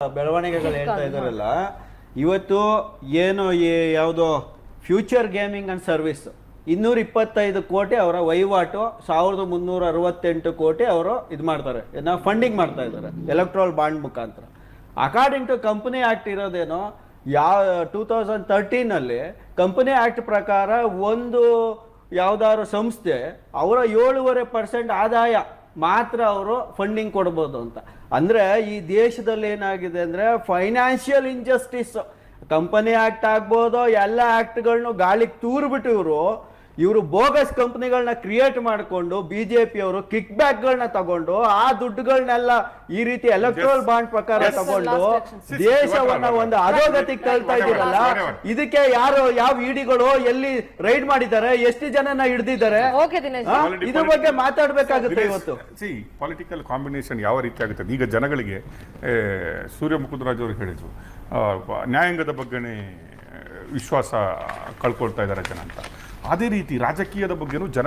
ಬೆಳವಣಿಗೆಗಳು ಹೇಳ್ತಾ ಇದಾರಲ್ಲ ಇವತ್ತು ಏನು ಈ ಯಾವುದೋ ಫ್ಯೂಚರ್ ಗೇಮಿಂಗ್ ಅಂಡ್ ಸರ್ವಿಸ್ ಇನ್ನೂರ ಇಪ್ಪತ್ತೈದು ಕೋಟಿ ಅವರ ವಹಿವಾಟು ಸಾವಿರದ ಮುನ್ನೂರ ಅರವತ್ತೆಂಟು ಕೋಟಿ ಅವರು ಇದು ಮಾಡ್ತಾರೆ ಏನೋ ಫಂಡಿಂಗ್ ಮಾಡ್ತಾ ಇದ್ದಾರೆ ಎಲೆಕ್ಟ್ರಾಲ್ ಬಾಂಡ್ ಮುಖಾಂತರ. ಅಕಾರ್ಡಿಂಗ್ ಟು ಕಂಪನಿ ಆಕ್ಟ್ ಇರೋದೇನೋ ಯಾವ ಟೂ ತೌಸಂಡ್ ತರ್ಟೀನಲ್ಲಿ ಕಂಪನಿ ಆಕ್ಟ್ ಪ್ರಕಾರ ಒಂದು ಯಾವುದಾದ್ರು ಸಂಸ್ಥೆ ಅವರ ಏಳುವರೆ ಪರ್ಸೆಂಟ್ ಆದಾಯ ಮಾತ್ರ ಅವರು ಫಂಡಿಂಗ್ ಕೊಡ್ಬೋದು ಅಂತ. ಅಂದರೆ ಈ ದೇಶದಲ್ಲಿ ಏನಾಗಿದೆ ಅಂದರೆ ಫೈನಾನ್ಷಿಯಲ್ ಇಂಜಸ್ಟಿಸ್ ಕಂಪನಿ ಆ್ಯಕ್ಟ್ ಆಗ್ಬೋದು, ಎಲ್ಲ ಆ್ಯಕ್ಟ್ಗಳನ್ನೂ ಗಾಳಿಗೆ ತೂರ್ಬಿಟ್ಟು ಇವರು ಇವರು ಬೋಗಸ್ ಕಂಪ್ನಿಗಳನ್ನ ಕ್ರಿಯೇಟ್ ಮಾಡಿಕೊಂಡು ಬಿಜೆಪಿ ಅವರು ಕಿಕ್ ಬ್ಯಾಕ್ಗಳನ್ನ ತಗೊಂಡು ಆ ದುಡ್ಡುಗಳನ್ನೆಲ್ಲ ಈ ರೀತಿ ಎಲೆಕ್ಟ್ರಲ್ ಬಾಂಡ್ ಪ್ರಕಾರ. ತಗೊಂಡು ದೇಶವನ್ನ ಒಂದು ಅಧೋಗತಿಗೆ ತಳ್ತಾ ಇದೀರಲ್ಲ ಇದಕ್ಕೆ ಯಾರು ಯಾವ ಇಡಿಗಳು ಎಲ್ಲಿ ರೈಡ್ ಮಾಡಿದ್ದಾರೆ ಎಷ್ಟು ಜನನ ಹಿಡಿದಿದ್ದಾರೆ? ಓಕೆ ಇದ್ರ ಬಗ್ಗೆ ಮಾತಾಡ್ಬೇಕಾಗುತ್ತೆ ಇವತ್ತು. ಸಿ ಪೊಲಿಟಿಕಲ್ ಕಾಂಬಿನೇಷನ್ ಯಾವ ರೀತಿ ಆಗುತ್ತೆ? ಈಗ ಜನಗಳಿಗೆ ಸೂರ್ಯ ಮುಕುಂದರಾಜ್ ಅವರು ಹೇಳಿದ್ರು ನ್ಯಾಯಾಂಗದ ಬಗ್ಗೆನೇ ವಿಶ್ವಾಸ ಕಳ್ಕೊಳ್ತಾ ಇದ್ದಾರೆ ಜನ ಅಂತ. ಅದೇ ರೀತಿ ರಾಜಕೀಯದ ಬಗ್ಗೆನೂ ಜನ